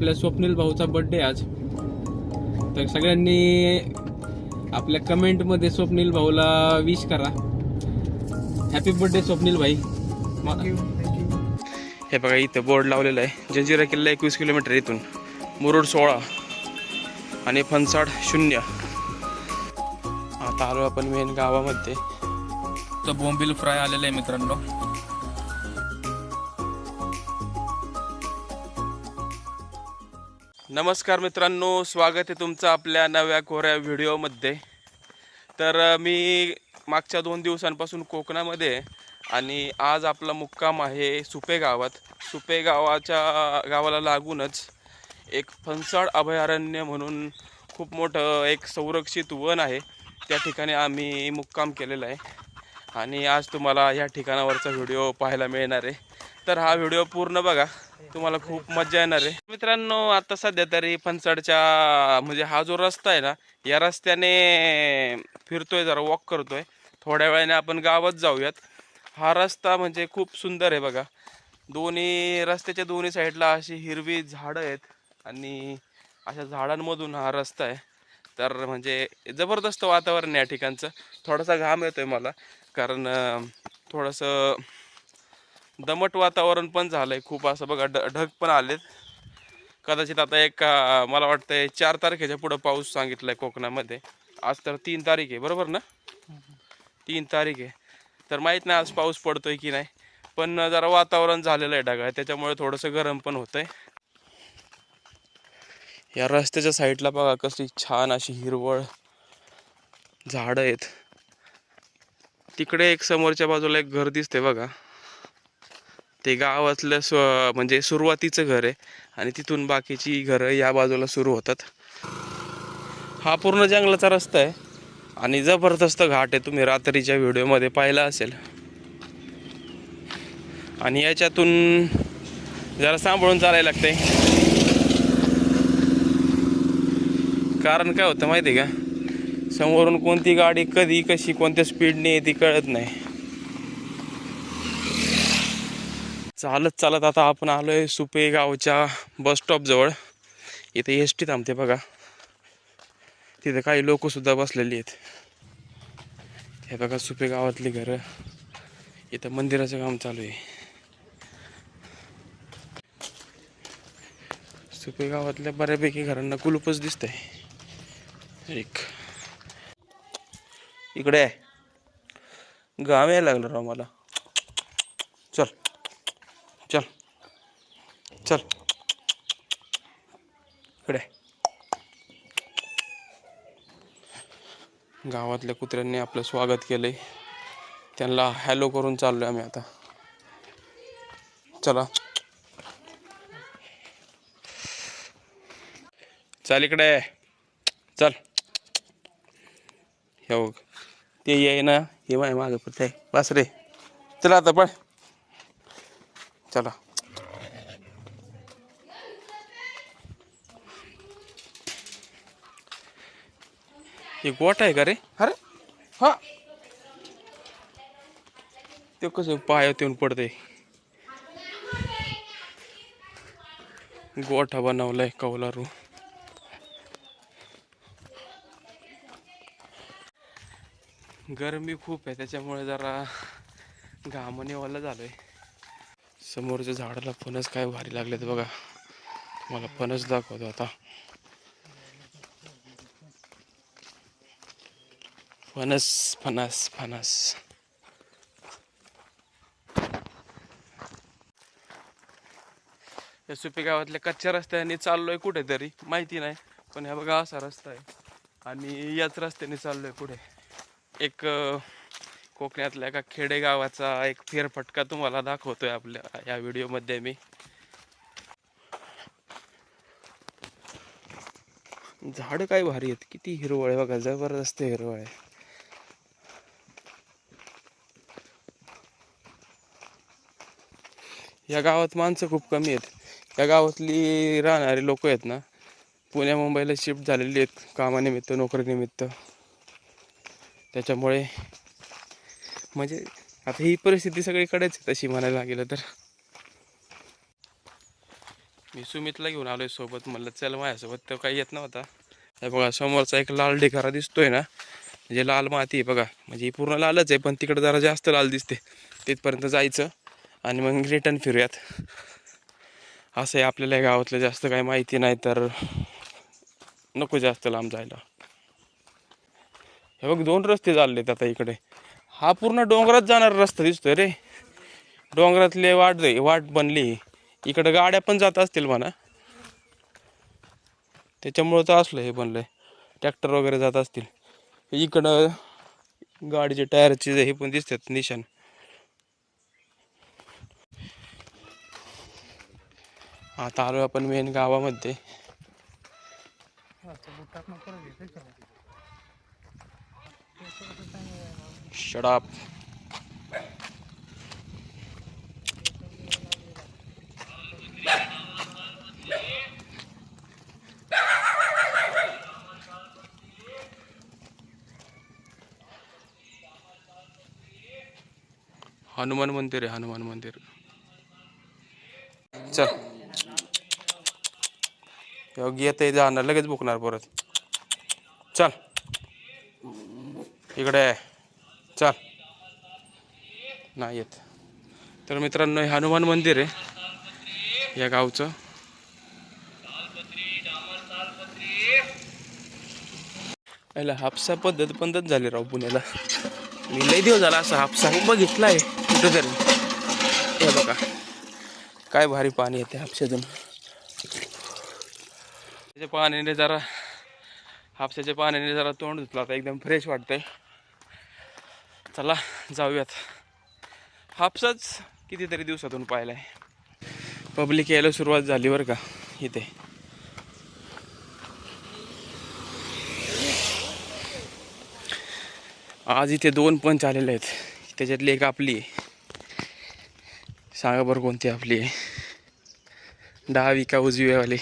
आपल्या स्वप्नील भाऊचा बर्थडे आज. तर सगळ्यांनी आपल्या कमेंटमध्ये स्वप्नील भाऊला विश करा. हॅपी बर्थडे स्वप्नील भाई. हे बघा इथं बोर्ड लावलेलं आहे. जंजिरा किल्ला एकवीस किलोमीटर इथून. मुरुड सोळा आणि फनसाड शून्य. आता आलो आपण मेन गावामध्ये. तर बोंबिल फ्राय आलेलं आहे मित्रांनो. नमस्कार मित्रांनो स्वागत आहे तुमचं आपल्या नव्या कोऱ्या व्हिडिओमध्ये. तर मी मागच्या दोन दिवसांपासून कोकणामध्ये आणि आज आपला मुक्काम आहे सुपे गावात. सुपे गावाच्या गावाला लागूनच एक फणसाड अभयारण्य म्हणून खूप मोठं एक संरक्षित वन आहे. त्या ठिकाणी आम्ही मुक्काम केलेला आहे आणि आज तुम्हाला या ठिकाणावरचा व्हिडिओ पाहायला मिळणार आहे. तर हा व्हिडिओ पूर्ण बघा. तुम्हाला खूप मजा येणार आहे. मित्रांनो आता सध्या तरी फनसाडच्या म्हणजे हा जो रस्ता आहे ना या रस्त्याने फिरतोय जरा वॉक करतोय. थोड्या वेळाने आपण गावात जाऊयात. हा रस्ता म्हणजे खूप सुंदर आहे बघा. दोन्ही रस्त्याच्या दोन्ही साईडला अशी हिरवी झाडं आहेत आणि अशा झाडांमधून हा रस्ता आहे. तर म्हणजे जबरदस्त वातावरण या ठिकाणचं. थोडासा घाम येतोय मला कारण थोडंसं दमट वातावरण पण झालंय. खूप असं बघा ढ ढग पण आलेत. कदाचित आता एक मला वाटतंय चार तारखेच्या पुढं पाऊस सांगितलाय कोकणामध्ये. आज तर तीन तारीख आहे बरोबर ना? तीन तारीख आहे. तर माहीत नाही आज पाऊस पडतोय की नाही. पण जरा वातावरण झालेलं आहे ढगाळ. त्याच्यामुळे थोडंसं गरम पण होतंय. या रस्त्याच्या साईडला बघा कसली छान अशी हिरवळ झाडं आहेत. तिकडे एक समोरच्या बाजूला एक घर दिसते बघा. ते गावातलं स्व म्हणजे सुरुवातीचं घर आहे. आणि तिथून बाकीची घरं या बाजूला सुरू होतात. हा पूर्ण जंगलाचा रस्ता आहे. आणि जबरदस्त घाट आहे. तुम्ही रात्रीच्या व्हिडिओमध्ये पाहिला असेल. आणि याच्यातून जरा सांभाळून चालायला लागतंय. कारण काय होतं माहिती आहे का? समोरून कोणती गाडी कधी कशी कोणत्या स्पीडने येते कळत नाही. चालत चालत आता आपण आलोय सुपे गावच्या बस स्टॉपजवळ इथे एस टी थांबते बघा. तिथे काही लोकसुद्धा बसलेली आहेत. हे बघा सुपे गावातली घरं. इथं मंदिराचं काम चालू आहे. सुपे गावातल्या बऱ्यापैकी घरांना कुलूपच दिसतंय. एक. इकडे. आहे. गाव यायला लागलं राव मला चल चल चल. इकडे. गावातल्या कुत्र्यांनी आपलं स्वागत केलंय. त्यांना हॅलो करून चाललोय आम्ही आता. चला. चल इकडे. चल. हे बघ. ते ये ना. हे माय मागं पडत आहे बस रे. चला आता पण चला. हे गोट आहे का रे? अरे हा. ते कसं पायात येऊन पडते गोठा बनवलाय कौलारू. गरमी खूप आहे त्याच्यामुळे जरा घामाने वाला झालोय. समोरच्या झाडाला फणस काय भारी लागलेत बघा. मला फणस दाखवतो आता. फणस फणस फणस या सुपी गावातल्या कच्च्या रस्त्याने चाललोय कुठेतरी माहिती नाही पण ह्या बघा असा रस्ता आहे. आणि याच रस्त्याने चाललोय पुढे. एक कोकणातल्या एका खेडेगावाचा एक फेरफटका तुम्हाला दाखवतोय आपल्या या व्हिडिओमध्ये मी. झाड काय भारी आहेत किती हिरवळ आहे बघा जबरदस्त हिरवळ आहे. या गावात माणसं खूप कमी आहेत. या गावातली राहणारे लोक आहेत ना पुण्या मुंबईला शिफ्ट झालेली आहेत कामानिमित्त नोकरीनिमित्त. त्याच्यामुळे म्हणजे आता ही परिस्थिती सगळीकडेच आहे तशी म्हणायला गेलं तर. मी सुमितला घेऊन आलोय सोबत म्हणलं चल माझ्यासोबत तो काही येत नव्हता. हे बघा समोरचा एक लाल ढेकारा दिसतोय ना म्हणजे लाल माती आहे बघा म्हणजे ही पूर्ण लालच आहे पण तिकडे जरा जास्त लाल दिसते. तिथपर्यंत जायचं. आणि मग रिटर्न फिरूयात. असं आहे आपल्याला गावातलं जास्त काही माहिती नाही तर नको जास्त लांब जायला. हे बघ दोन रस्ते चाललेत आता इकडे. हा पूर्ण डोंगरात जाणारा रस्ता दिसतोय रे. डोंगरातले वाट वाट बनली. इकडे गाड्या पण जात असतील म्हणा. त्याच्यामुळं तर असलं हे बनलंय. ट्रॅक्टर वगैरे जात असतील. इकडं गाडीचे टायरचे हे पण दिसतात निशाण. आता आलो आपण मेन गावामध्ये. शडाप हनुमान मंदिर आहे हनुमान मंदिर. चल. योग्य ते जाणार लगेच बुकणार परत. चल. इकडे चल. नाही येत. तर मित्रांनो हे हनुमान मंदिर आहे. या गावचं. याला हापसा पद्धत पद्धत झाली राव पुण्याला. मी लय दिवस झाला असा हापसा बघितलाय कुठेतरी. हे बघा. काय भारी पाणी येते हापशातून. त्याच्या पाण्याने जरा हापशाच्या पाण्याने जरा तोंड धुतलं आता एकदम फ्रेश वाटतंय. चला जाऊयात. हापसाच कितीतरी दिवसातून पाहिलाय. पब्लिक यायला सुरुवात झाली बरं का इथे. आज इथे दोन पंच आलेले आहेत. त्याच्यातली एक आपली आहे. सांगा बरं कोणती आपली आहे. डावी का उजवीवाली.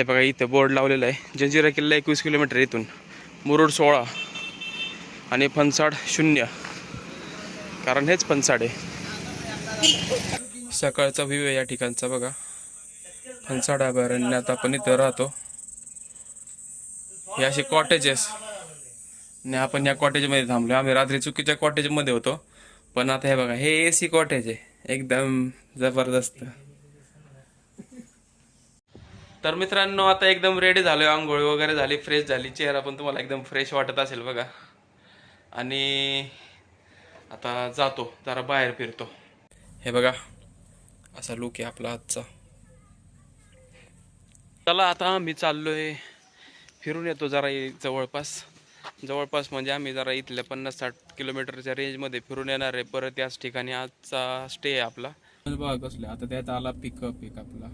हे बघा इथं बोर्ड लावलेलं आहे. जंजिरा किल्ला एकवीस किलोमीटर इथून. मुरुड सोळा आणि फनसाड शून्य. कारण हेच फनसाड आहे. सकाळचा व्ह्यू आहे या ठिकाणचा बघा. फणसाड अभयारण्यात आपण इथं राहतो. हे असे कॉटेजेस आणि आपण या कॉटेजमध्ये थांबलो आम्ही रात्री चुकीच्या कॉटेजमध्ये होतो. पण आता हे बघा हे ए सी कॉटेज आहे. एकदम जबरदस्त. तर मित्रांनो आता एकदम रेडी झालोय आंघोळी वगैरे झाली फ्रेश झाली. चेहरा पण तुम्हाला एकदम फ्रेश वाटत असेल बघा. आणि आता जातो जरा बाहेर फिरतो. हे बघा असा लुक आहे आपला आजचा. चला आता मी चाललोय फिरून येतो जरा जवळपास. जवळपास म्हणजे आम्ही जरा इथल्या पन्नास साठ किलोमीटरच्या रेंजमध्ये फिरून येणार आहे. परत याच ठिकाणी आजचा स्टे आहे आपला. बघा कसले आता त्यात आला पिकअप एक आपला.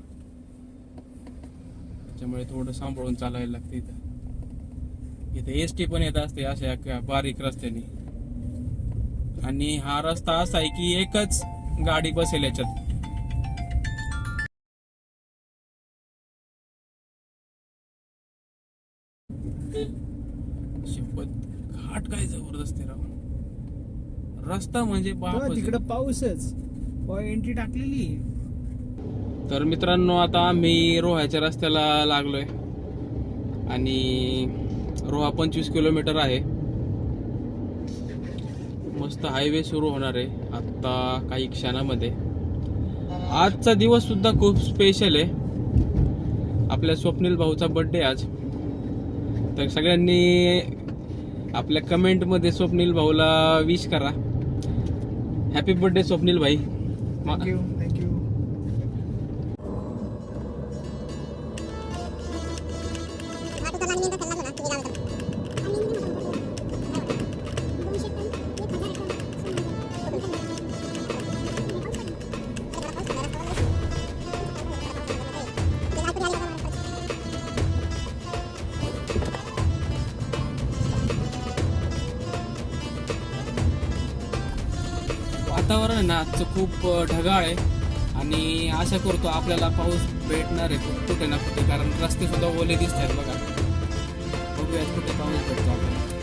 त्याच्यामुळे थोडं सांभाळून चालायला लागते इथं. इथे एस टी पण येत असते अशा बारीक रस्त्याने. आणि हा रस्ता असा आहे की एकच गाडी बसेल याच्यात. घाट काय जबरदस्त राव. रस्ता म्हणजे तिकडे पाऊसच. एंट्री टाकलेली. तर मित्रांनो आता आम्ही रोह्याच्या रस्त्याला लागलोय. आणि रोहा पंचवीस किलोमीटर आहे. मस्त हायवे सुरू होणार आहे. आत्ता काही क्षणामध्ये. आजचा दिवस सुद्धा खूप स्पेशल आहे. आपल्या स्वप्नील भाऊचा बड्डे आज. तर सगळ्यांनी आपल्या कमेंटमध्ये स्वप्नील भाऊला विश करा. हॅपी बर्थडे स्वप्नील भाई. वातावरण आहे ना आजचं खूप ढगाळ आहे. आणि आशा करतो आपल्याला पाऊस भेटणार आहे कुठे ना कुठे कारण रस्ते सुद्धा ओले दिसत आहेत बघा. बघूयात कुठे पाऊस भेटतो आपल्याला.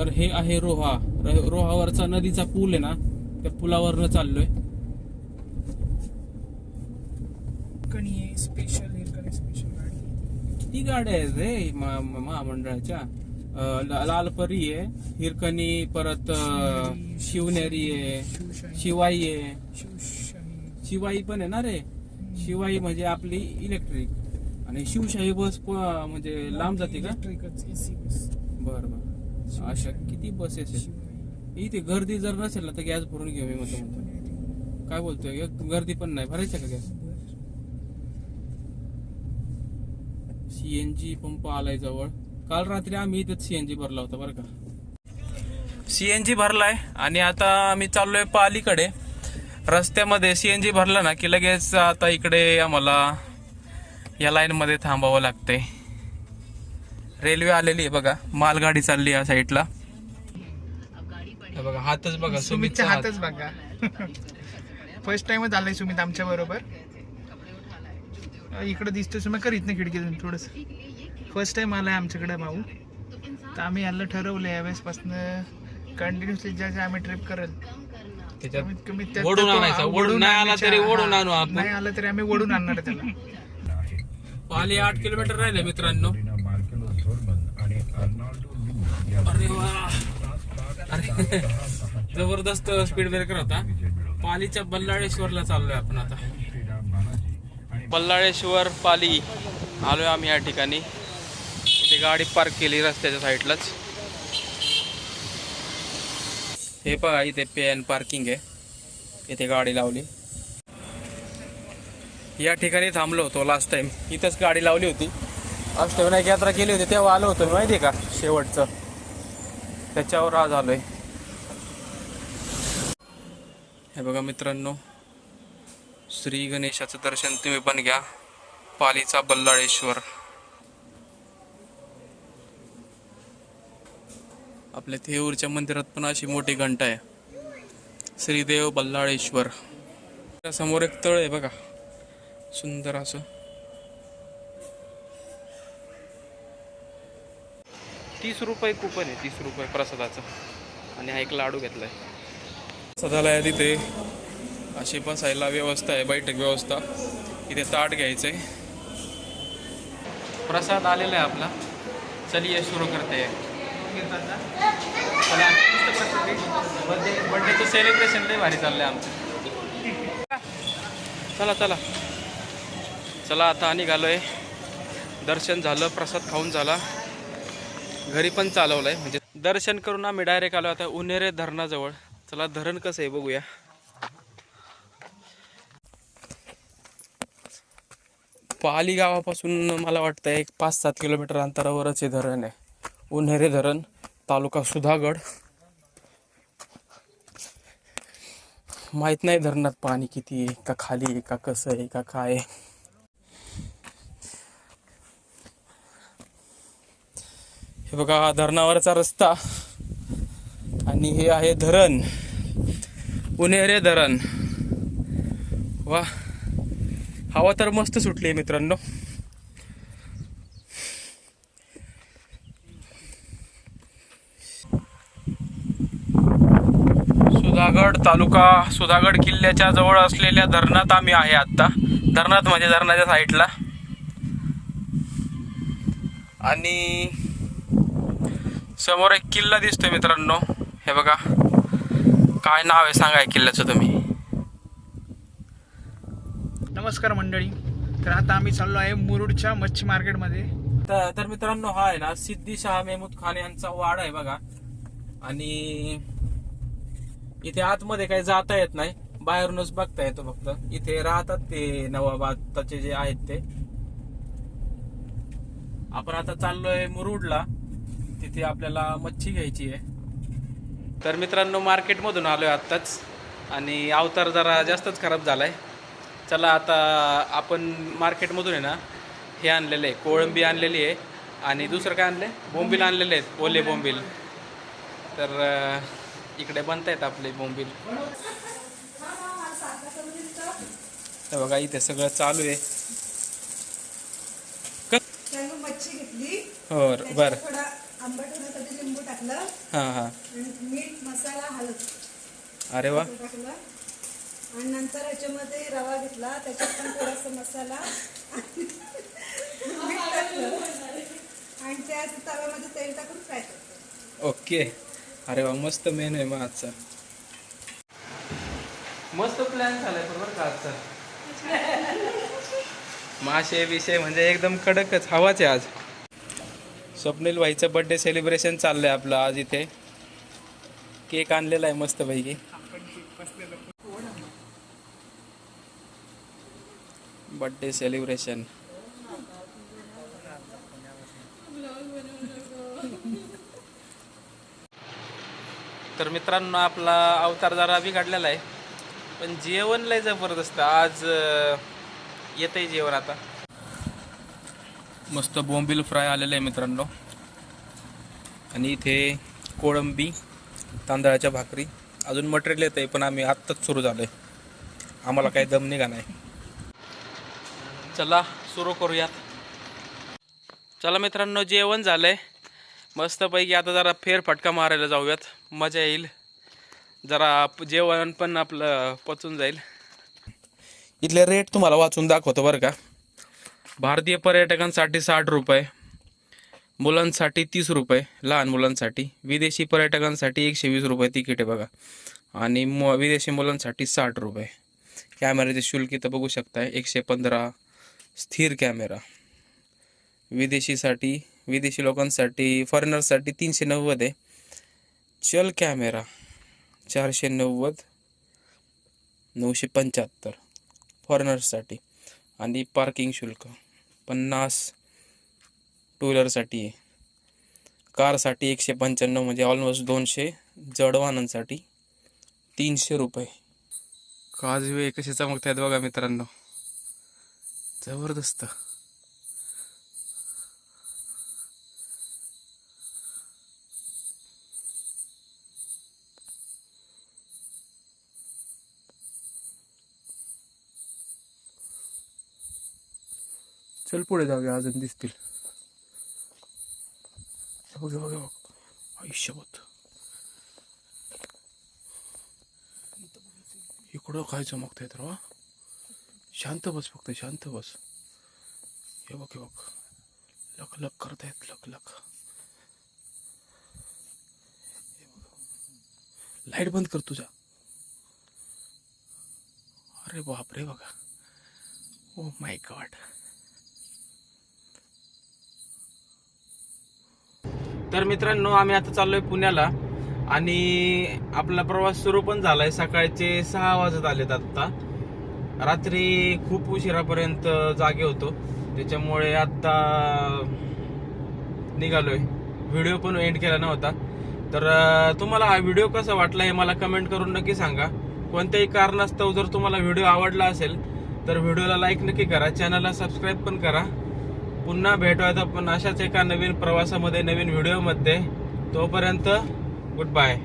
तर हे आहे रोहा. रोहावरचा नदीचा पूल आहे ना त्या पुलावरनं चाललोय. स्पेशल हिरकणी स्पेशल गाडी किती गाड्या आहेत रे महामंडळाच्या. लालपरी आहे हिरकणी परत शिवनेरी आहे शिवाई आहे. शिवाई पण आहे ना रे. शिवाई म्हणजे आपली इलेक्ट्रिक आणि शिवशाही बस म्हणजे लांब जाते का? बस. बर बर. अशा किती बसेस आहेत इथे गर्दी जर नसेल ना तर गॅस भरून घेऊ मी म्हणतो म्हणतो. काय बोलतोय? गर्दी पण नाही. भरायचं का गॅस? सीएनजी पंप आलाय जवळ. काल रात्री आम्ही इथेच सीएनजी भरला होता बरं का? सीएनजी भरलाय आणि आता आम्ही चाललोय पालीकडे. रस्त्यामध्ये सीएनजी भरला ना की लगेच आता इकडे आम्हाला या लाईन मध्ये थांबावं लागतंय. रेल्वे आलेली आहे बघा. मालगाडी चालली या साईडला. बघा हातच बघा सुमितच्या हात. हातच बघा. फर्स्ट टाइमच आलाय सुमित आमच्या बरोबर. इकडे दिसतोय सुमित करीत नाही खिडकीतून थोडस. फर्स्ट टाइम आलाय आमच्याकडे भाऊ. तर आम्ही याला ठरवलं यावेळेस पासन कंटिन्युअसली ज्या ज्या आम्ही ट्रिप करेल. ओढून नाही आला तरी ओढून आणू आपण. नाही आलं तरी आम्ही ओढून आणणार त्याला. पाली आठ किलोमीटर राहिले मित्रांनो. अरे वा. अरे जबरदस्त स्पीड ब्रेकर होता. पालीच्या बल्लाळेश्वरला चाललोय आपण आता. बल्लाळेश्वर पाली आलोय आम्ही या ठिकाणी. इथे गाडी पार्क केली रस्त्याच्या साईडलाच हे पहा इथे पेन पार्किंग आहे. इथे गाडी लावली. या ठिकाणी थांबलो होतो लास्ट टाइम इथंच गाडी लावली होती. अष्टविनायक यात्रा केली होती तेव्हा आलो होतो माहिती आहे का? शेवटचं. त्याच्यावर आज आलोय. हे बघा मित्रांनो श्री गणेशाचं दर्शन तुम्ही पण घ्या. पालीचा बल्लाळेश्वर. आपल्या थेऊरच्या मंदिरात पण अशी मोठी घंटा आहे. श्रीदेव बल्लाळेश्वर. त्यासमोर एक तळ आहे बघा. सुंदर असं. तीस रुपये कुपन आहे तीस रुपये प्रसादाचं. आणि हा एक लाडू घेतलाय. प्रसादाला आहे तिथे अशी बसायला व्यवस्था आहे बैठक व्यवस्था. इथे ताट घ्यायचंय. प्रसाद आलेला आहे आपला. चलिये सुरू करते. चला. बर्थडे बर्थडेचं सेलिब्रेशन लय भारी चाललंय आमचं. चला चला. चला आता निघालोय. दर्शन झालं प्रसाद खाऊन झाला. घरी पण चालवलंय. म्हणजे दर्शन करून आम्ही डायरेक्ट आलो आता उन्हेरे धरणाजवळ. चला धरण कसं आहे बघूया. पाली गावापासून मला वाटतं एक पाच सात किलोमीटर अंतरावरच हे धरण आहे. उन्हेरे धरण तालुका सुधागड. माहीत नाही धरणात पाणी किती आहे का खाली आहे का कसं आहे का काय आहे. हे बघा हा धरणावरचा रस्ता. आणि हे आहे धरण. उन्हेरे धरण. वा. हवा तर मस्त सुटली आहे मित्रांनो. सुधागड तालुका सुधागड किल्ल्याच्या जवळ असलेल्या धरणात आम्ही आहे आता धरणात म्हणजे धरणाच्या साईडला आणि समोर एक किल्ला दिसतोय मित्रांनो. हे बघा. काय नाव आहे सांगा किल्ल्याचं तुम्ही. नमस्कार मंडळी. तर आता आम्ही चाललो आहे मुरुडच्या मच्छी मार्केटमध्ये. तर तर मित्रांनो हा आहे ना सिद्धी शाह मेहमूद खान यांचा वाडा आहे बघा. आणि इथे आतमध्ये काही जाता येत नाही. बाहेरूनच बघता येतो फक्त. इथे राहतात ते नवाबाताचे जे आहेत ते. आपण आता चाललोय मुरुडला. तिथे आपल्याला मच्छी घ्यायची आहे. तर मित्रांनो मार्केटमधून आलोय आत्ताच. आणि अवतार जरा जास्तच खराब झालाय. चला आता आपण मार्केटमधून आहे ना हे आणलेलं आहे. कोळंबी आणलेली आहे. आणि दुसरं काय आणलं बोंबील आणलेले आहेत ओले बोंबील. तर इकडे बनतायत आपले बोंबील. हे बघा इथे सगळं चालू आहे. मच्छी घेतली. हो बरं. थोडा आंबट होण्यासाठी लिंबू टाकलं हां हां. मीठ मसाला हळद अरे वा. टाकलं. आणि नंतर ह्याच्यामध्ये रवा घेतला त्याच्यात पण थोडासा मसाला. मीठ टाकलं. आणि त्या तव्यामध्ये तेल टाकून फ्राय करतो. ओके. अरे वा मस्त मेन आहे मग आजचा. मस्त प्लॅन झालाय बरोबर का आजचा. मासे विषय म्हणजे एकदम कडकच हवाच आहे आज. स्वप्नील भाईचं बर्थडे सेलिब्रेशन चाललंय आपलं आज इथे. केक आणलेला आहे मस्त पैकी. बर्थडे सेलिब्रेशन तर मित्रांनो आपला अवतार जरा बिघडलेला आहे. पण जेवण लय जबरदस्त. आज येतंय जेवण आता. मस्त बोंबील फ्राय आलेलं आहे मित्रांनो. आणि इथे कोळंबी तांदळाच्या भाकरी. अजून मटेरियल येत आहे पण आम्ही आत्ताच सुरू झालो आहे आम्हाला काही दम निघा नाही. चला सुरू करूयात. चला मित्रांनो जेवण झालंय. मस्तपैकी आता जरा फेरफटका मारायला जाऊयात. मजा येईल. जरा जेवण पण आपलं पचून जाईल. इथले रेट तुम्हाला वाचून दाखवतो बरं का. भारतीय पर्यटकांसाठी साठ रुपये मुलांसाठी तीस रुपये लहान मुलांसाठी विदेशी पर्यटकांसाठी एकशे वीस रुपये तिकीट आहे बघा. आणि मु विदेशी मुलांसाठी साठ रुपये. कॅमेऱ्याचे शुल्क इथं बघू शकताय एकशे पंधरा स्थिर कॅमेरा. विदेशीसाठी विदेशी लोकांसाठी फॉरेनरसाठी तीनशे नव्वद आहे. चल कॅमेरा चारशे नव्वद नऊशे पंच्याहत्तर फॉरेनर्ससाठी. आणि पार्किंग शुल्क. पन्नास टू व्हीलरसाठी आहे कारसाठी एकशे पंच्याण्णव म्हणजे ऑलमोस्ट दोनशे जडवाहनांसाठी तीनशे रुपये. काजवे कसे चमकत आहेत बघा मित्रांनो. जबरदस्त. चल पुढे जाऊया अजून दिसतील हे बघ आयुष्यभत इकडं काय चमकत आहेत रा शांत बस फक्त शांत बस हे बघ हे बघ लक लक करतायत लक लक लाइट बंद कर तुझा अरे बापरे बघा ओ माय गॉड तर मित्रांनो आम्ही आता चाललोय पुण्याला आणि आपला प्रवास सुरू पण झालाय. सकाळचे सहा वाजत आलेत आत्ता. रात्री खूप उशिरापर्यंत जागे होतो. त्याच्यामुळे आत्ता निघालोय. व्हिडिओ पण एंड केला नव्हता. तर तुम्हाला हा व्हिडिओ कसा वाटला हे मला कमेंट करून नक्की सांगा. कोणत्याही कारणास्तव जर तुम्हाला व्हिडिओ आवडला असेल तर व्हिडिओला लाईक नक्की करा. चॅनलला सबस्क्राईब पण करा. पुन्हा भेटूयात आपण अशाच एका नवीन प्रवासामध्ये नवीन व्हिडिओमध्ये. तोपर्यंत गुड बाय